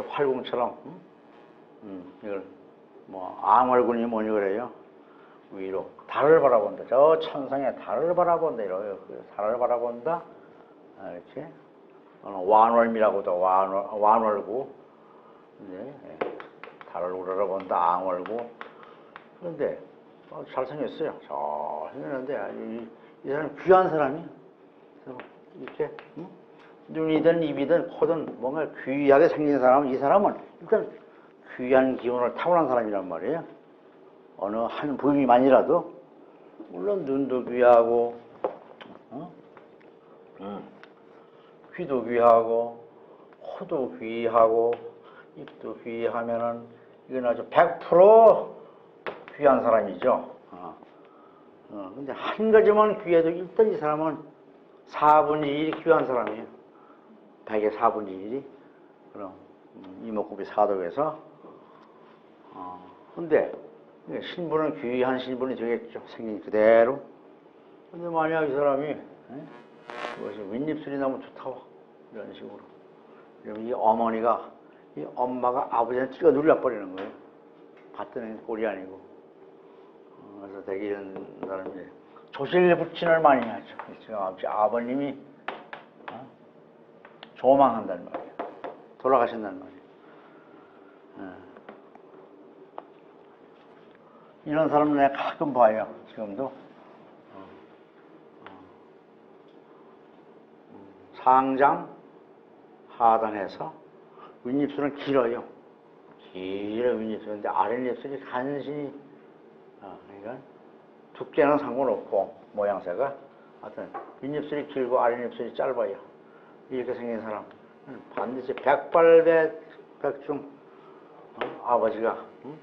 활공처럼 음? 음, 이걸 뭐 앙월군이 뭐니 그래요? 위로 달을 바라본다. 저 천상에 달을 바라본다. 이래요. 그 달을 바라본다. 아, 이렇게 어, 완월미라고도 완월, 완월구. 네, 예. 달을 우러러본다. 앙월구. 그런데 어, 잘생겼어요. 잘생겼는데 이, 이 사람 귀한 사람이 이렇게 응? 눈이든 입이든 코든 뭔가 귀하게 생긴 사람은 이 사람은 일단 귀한 기운을 타고난 사람이란 말이에요. 어느 한 부위만이라도 물론 눈도 귀하고 어? 음, 귀도 귀하고 코도 귀하고 입도 귀하면은 이건 아주 100% 귀한 사람이죠. 어. 어, 근데 한 가지만 귀해도 일단 이 사람은 4분의 1이 귀한 사람이에요. 100의 4분의 1이. 그럼, 음, 이목구비 사독에서. 어, 근데, 신부는 귀한 신부는 되겠죠. 생긴 그대로. 근데 만약 이 사람이, 에? 그것이 윗입술이 너무 좋다고. 이런 식으로. 그러면 이 어머니가, 이 엄마가 아버지한테 찍어 눌려버리는 거예요. 받드는 꼴이 아니고. 어, 그래서 되게 이런 사람이 조실 부친을 많이 하죠. 지금 아버지, 아버님이 어? 조망한단 말이에요. 돌아가신단 말이에요. 어. 이런 사람은 내가 가끔 봐요. 지금도. 상장 하단해서 윗입술은 길어요. 길어 윗입술인데 아랫입술이 간신히 어, 그러니까 두께는 상관없고 모양새가 하여튼 윗입술이 길고 아랫입술이 짧아요. 이렇게 생긴 사람 반드시 백발백 백중 어, 아버지가 응?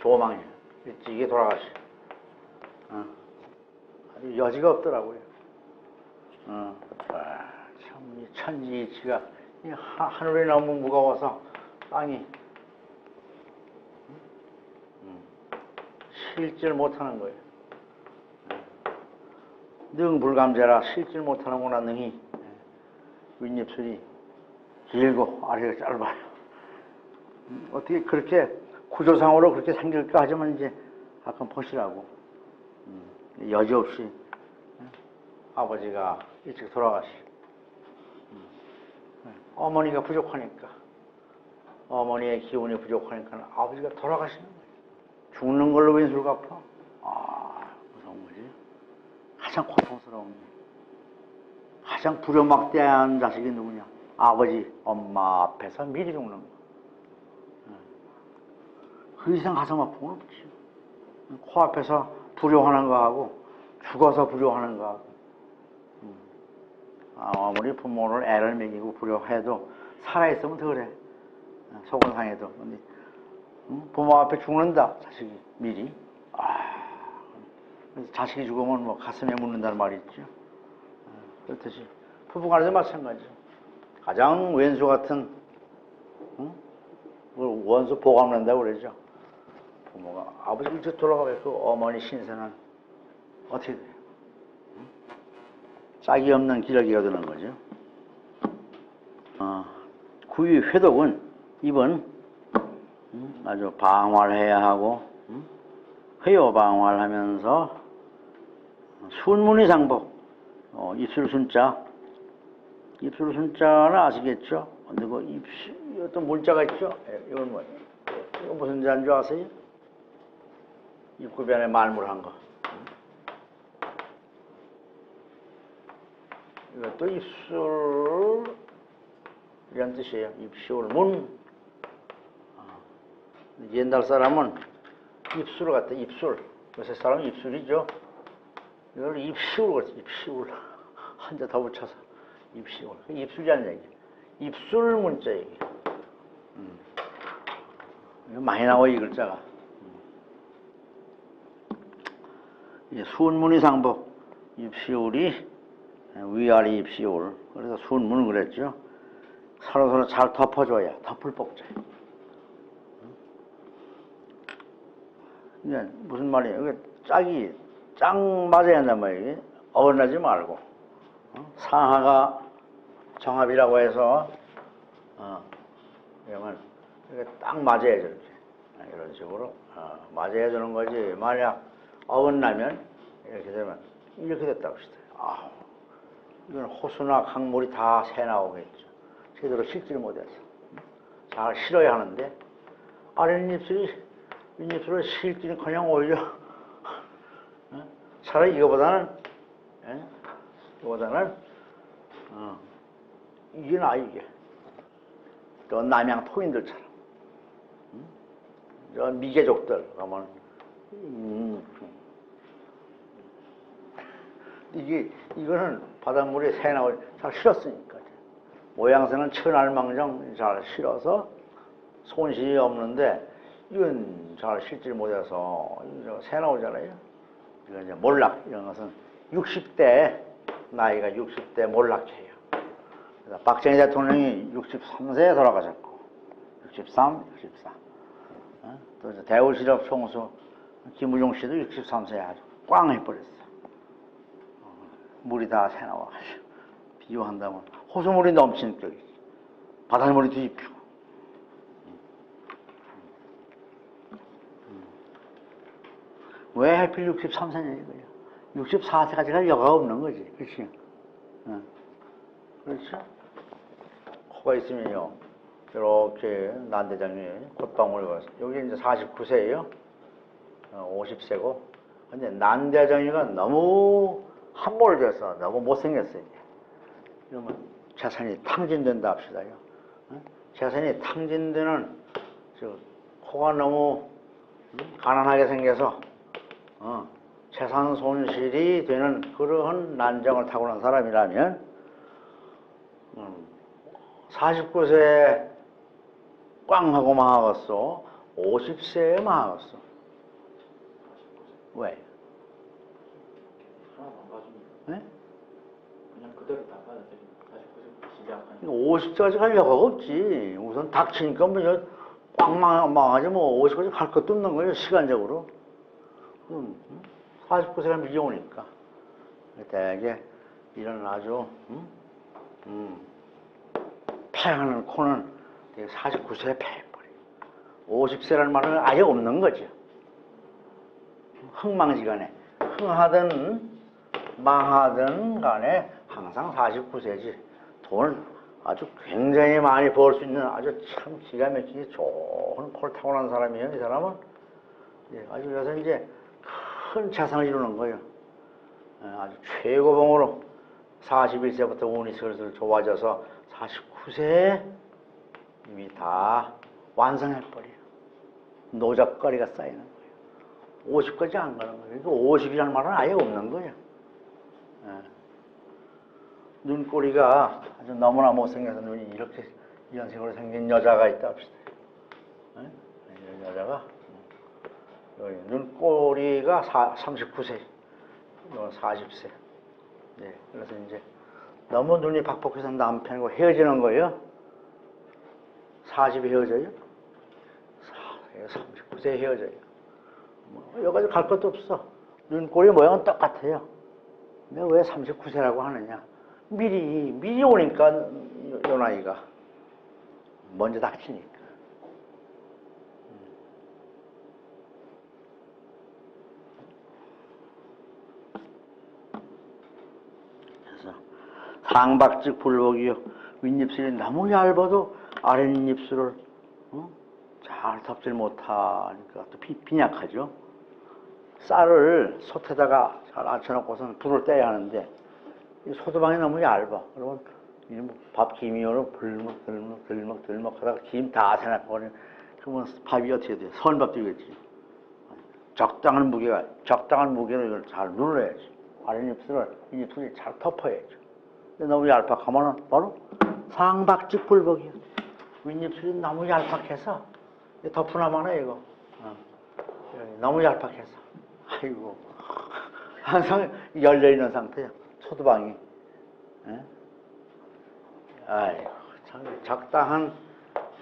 조망해 일찍이 돌아가시. 어. 아주 여지가 없더라고요. 어. 아, 참이 천지이치가 이 하- 하늘이 너무 무거워서 땅이 실질 못하는 거예요. 능 불감자라 실질 못하는구나 능히 윗입술이 길고 아래가 짧아요. 음, 어떻게 그렇게 구조상으로 그렇게 생길까 하지만 이제 가끔 보시라고 음, 여지없이 예, 아버지가 일찍 돌아가시. 음, 예, 어머니가 부족하니까 어머니의 기운이 부족하니까 아버지가 돌아가시는 거예요. 죽는 걸로 왼술 갚아? 아, 무서운 거지. 가장 고통스러운 게. 가장 부려막대한 자식이 누구냐? 아버지, 엄마 앞에서 미리 죽는 거. 응. 그 이상 가슴 아픈 건 없지. 코앞에서 불효하는 거하고 죽어서 불효하는 거하고. 응. 아무리 부모를 애를 먹이고 불효해도 살아있으면 더 그래. 어, 속은 상해도. 부모 앞에 죽는다, 자식이 미리. 아, 자식이 죽으면 뭐 가슴에 묻는다는 말이 있죠. 어, 그렇듯이 부부간에도 마찬가지죠. 가장 왼수 같은 응? 원수 보감난다고 그러죠. 부모가 아버지가 일찍 돌아가면 그 어머니 신세는 어떻게 돼요? 응? 짝이 없는 기러기가 되는 거죠. 어, 구유 회독은 이번 음, 아주 방활해야 하고 음, 회요 방활 하면서 순문이 상복 어, 입술 순자 입술 순자는 아시겠죠? 근데 그 입술 어떤 문자가 있죠? 예, 이건 뭐 이거 무슨 자인 줄 아세요? 입구변에 말물한 거 이것도 입술 이런 뜻이에요. 입술문 옛날 사람은 입술 같아, 입술. 요새 사람은 입술이죠. 이걸 입시울 그랬지, 입시울. 한 자 더 붙여서. 입시울. 입술이라는 얘기. 입술 문자 얘기. 음. 많이 나와, 이 글자가. 음. 순문이 상복. 입시울이 위아래 입시울. 그래서 순문을 그랬죠. 서로서로 잘 덮어줘야, 덮을 복자. 이게 무슨 말이에요? 짝이 짝 맞아야 한단 말이에요. 어긋나지 말고 어? 상하가 정합이라고 해서 어, 그러면 이렇게 딱. 이렇게. 아, 이런 식으로 어, 맞아야 되는 거지. 만약 어긋나면 이렇게 되면 이렇게 됐다고 합시다. 아, 이건 호수나 강물이 다 새 나오겠죠. 제대로 씻지를 못해서 잘 실어야 하는데 아랫입술이 윗입술을 실기는 그냥 오히려 어? 차라리 이거보다는 예? 이거보다는 어, 이게 나 이게. 또 남양 토인들처럼. 음? 저 미개족들 가면. 음, 이게 이거는 바닷물에 새 나올 잘 실었으니까. 모양새는 천알망정 잘 실어서 손실이 없는데 이건 잘 실질 못해서 새 나오잖아요. 이거 이제 몰락 이런 것은 60대 나이가 60대 몰락체예요. 그래서 박정희 대통령이 63세에 돌아가셨고 63, 64. 어? 또 이제 대우 실업 총수 김우중 씨도 63세에 아주 꽝 해버렸어. 어, 물이 다 새 나와가지고 비유한다면 호수물이 넘치는 격이지. 바닷물이 뒤집히고. 왜 하필 63세냐 이거야. 64세까지 갈 여가가 없는 거지. 그렇지? 응. 그렇죠? 코가 있으면요. 이렇게 난대장이 콧방울 가서 여기 이제 49세예요. 50세고. 근데 난대장이가 너무 함몰돼서 너무 못생겼어요. 이러면 재산이 탕진된다 합시다요. 응? 재산이 탕진되는 저 코가 너무 가난하게 생겨서 어, 재산 손실이 되는 그러한 난정을 타고난 사람이라면 음, 49세에 꽝 하고 망하겠어. 50세에 망하겠어. 왜? 하나도 안 봐줍니다. 네? 그냥 그대로 다 그대로 시작하는. 50까지 갈 여가가 없지. 우선 닥치니까 뭐, 저, 꽝 망, 망하지 뭐, 50까지 갈 것도 없는 거예요, 시간적으로. 음, 49세가 미겨오니까. 대개 이런 아주, 음, 음, 패하는 코는 49세에 패해버려. 50세라는 말은 아예 없는 거죠. 흥망지간에. 흥하든 망하든 간에 항상 49세지. 돈을 아주 굉장히 많이 벌 수 있는 아주 참 기가 막히게 좋은 콜 타고난 사람이에요. 이 사람은 예, 아주 그래서 이제 큰 재산을 이루는 거예요. 예, 아주 최고봉으로 41세부터 운이 슬슬 좋아져서 49세에 이미 다 완성해버려요. 노적거리가 쌓이는 거예요. 50까지 안 가는 거예요. 그러니까 50이라는 말은 아예 없는 거예요. 예. 눈꼬리가 아주 너무나 못생겨서 눈이 이렇게 이런 식으로 생긴 여자가 있다 합시다. 예? 이런 여자가 눈꼬리가 사, 39세, 이건 40세. 네, 그래서 이제 너무 눈이 박복해서 남편과 헤어지는 거예요. 40에 헤어져요? 39세 에 헤어져요. 뭐, 여기까지 갈 것도 없어. 눈꼬리 모양은 똑같아요. 근데 왜 39세라고 하느냐? 미리, 미리 오니까, 요, 요 나이가. 먼저 닥치니까. 그래서 상박직 불복이요. 윗입술이 너무 얇아도 아랫입술을 어? 잘 덮질 못하니까 또 비, 빈약하죠. 쌀을 솥에다가 잘 앉혀놓고서는 불을 떼야 하는데 이 소두방이 너무 얇아. 그러면 밥 김이요로 불먹 들먹 들먹 들먹 하다가 김 다 새나거든. 그러면 밥이 어떻게 돼? 선밥 되겠지. 적당한 무게가 적당한 이걸 잘 눌러야지. 아랫입술을 이 입술이 잘 덮어야죠. 너무 얄팍하면은 바로 상박직 불복이야. 윗입술이 너무 얄팍해서 덮으나마나 이거. 어. 너무 얄팍해서. 아이고. 항상 열려 있는 상태야. 소두방이. 예? 아이고, 참 적당한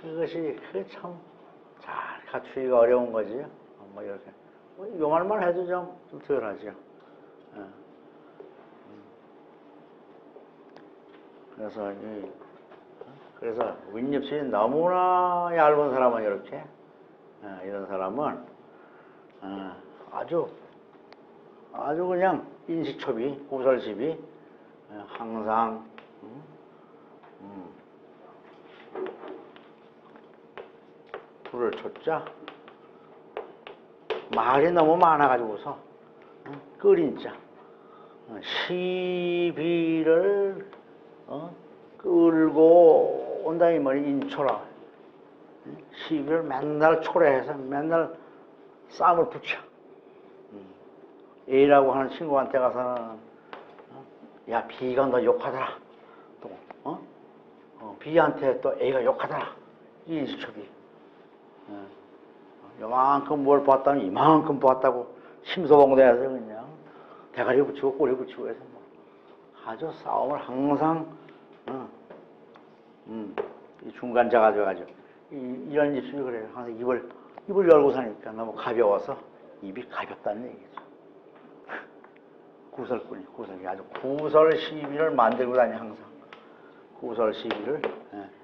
그것이 그참잘 갖추기가 어려운 거지. 어, 뭐 이렇게. 뭐 요말만 해도 좀, 좀 덜하죠. 예. 그래서 이 그래서 윗입술이 너무나 얇은 사람은 이렇게 어, 이런 사람은 어, 아주 아주 그냥 인식초비, 구설십이 어, 항상 음, 음, 불을 쳤자 말이 너무 많아가지고서 어, 끓인 자 어, 시비를 어, 끌고 온다 이 말이 인초라. 어, 시비를 맨날 초래해서 맨날 싸움을 붙여. 음. A라고 하는 친구한테 가서는 어, 야 B가 너 욕하더라. 또 어? 어, B한테 또 A가 욕하더라. 이 인식초비 어. 요만큼 뭘 봤다면 이만큼 봤다고 심소봉대해서 그냥 대가리 붙이고 꼬리 붙이고 해서. 뭐 아주 싸움을 항상 어, 음, 이 중간자 가져가지고 이, 이런 입술이 그래요. 항상 입을 입을 열고 사니까 너무 가벼워서 입이 가볍다는 얘기죠. 구설꾼이 구설이 아주 구설 시비를 만들고 다니 항상 구설 시비를 예.